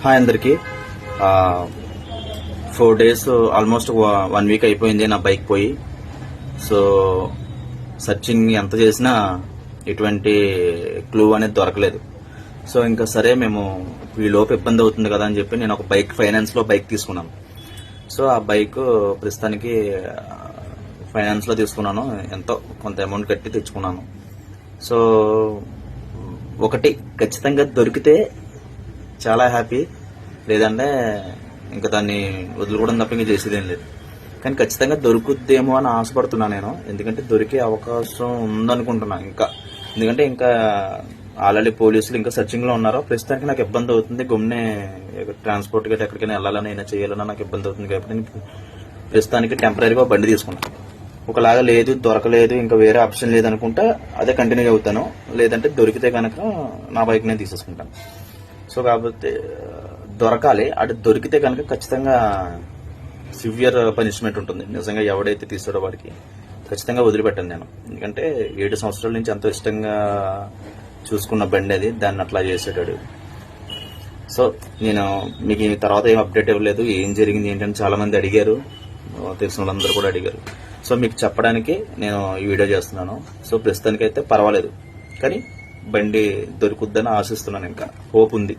Hi అందరికీ. Four days almost one week అయిపోయింది నా బైక్ పోయి. సో సర్చింగ్ ఎంత చేసినా ఎటువంటి క్లూ అనేది దొరకలేదు. సో ఇంకా సరే మేము ఈ లోపు ఇబ్బంది అవుతుంది కదా అని చెప్పి నేను ఒక బైక్ ఫైనాన్స్లో బైక్ తీసుకున్నాను. సో ఆ బైక్ ప్రస్తుతానికి ఫైనాన్స్లో తీసుకున్నాను. ఎంతో కొంత అమౌంట్ కట్టి తెచ్చుకున్నాను. సో ఒకటి ఖచ్చితంగా దొరికితే చాలా హ్యాపీ. లేదంటే ఇంకా దాన్ని వదులుకోవడం తప్ప ఇంకా చేసేదేం లేదు. కానీ ఖచ్చితంగా దొరుకుద్దేమో అని ఆశపడుతున్నా నేను. ఎందుకంటే దొరికే అవకాశం ఉందనుకుంటున్నా ఇంకా. ఎందుకంటే ఇంకా ఆల్రెడీ పోలీసులు ఇంకా సర్చింగ్లో ఉన్నారు ప్రస్తుతానికి నాకు ఇబ్బంది అవుతుంది. గమ్నే ట్రాన్స్పోర్ట్ గట్టి ఎక్కడికైనా వెళ్ళాలని అయినా చేయాలన్నా నాకు ఇబ్బంది అవుతుంది కాబట్టి నేను ప్రస్తుతానికి టెంపరీగా బండి తీసుకున్నాను ఒకలాగా లేదు దొరకలేదు ఇంకా వేరే ఆప్షన్ లేదనుకుంటే అదే కంటిన్యూ అవుతాను. లేదంటే దొరికితే కనుక నా బైక్ నేను తీసేసుకుంటాను. సో కాబట్టి దొరకాలి. అటు దొరికితే కనుక ఖచ్చితంగా సివియర్ పనిష్మెంట్ ఉంటుంది. నిజంగా ఎవడైతే తీసాడో వాడికి ఖచ్చితంగా వదిలిపెట్టాను నేను. ఎందుకంటే ఏడు సంవత్సరాల నుంచి ఎంతో ఇష్టంగా చూసుకున్న బండి అది. దాన్ని అట్లా చేసేటాడు. సో నేను మీకు ఈ తర్వాత ఏం అప్డేట్ ఇవ్వలేదు. ఏం జరిగింది ఏంటని చాలా మంది అడిగారు. తెలిసిన వాళ్ళందరూ కూడా అడిగారు. సో మీకు చెప్పడానికి నేను ఈ వీడియో చేస్తున్నాను. సో ప్రస్తుతానికైతే పర్వాలేదు. కానీ బండి దొరుకుద్దని ఆశిస్తున్నాను ఇంకా. హోప్ ఉంది.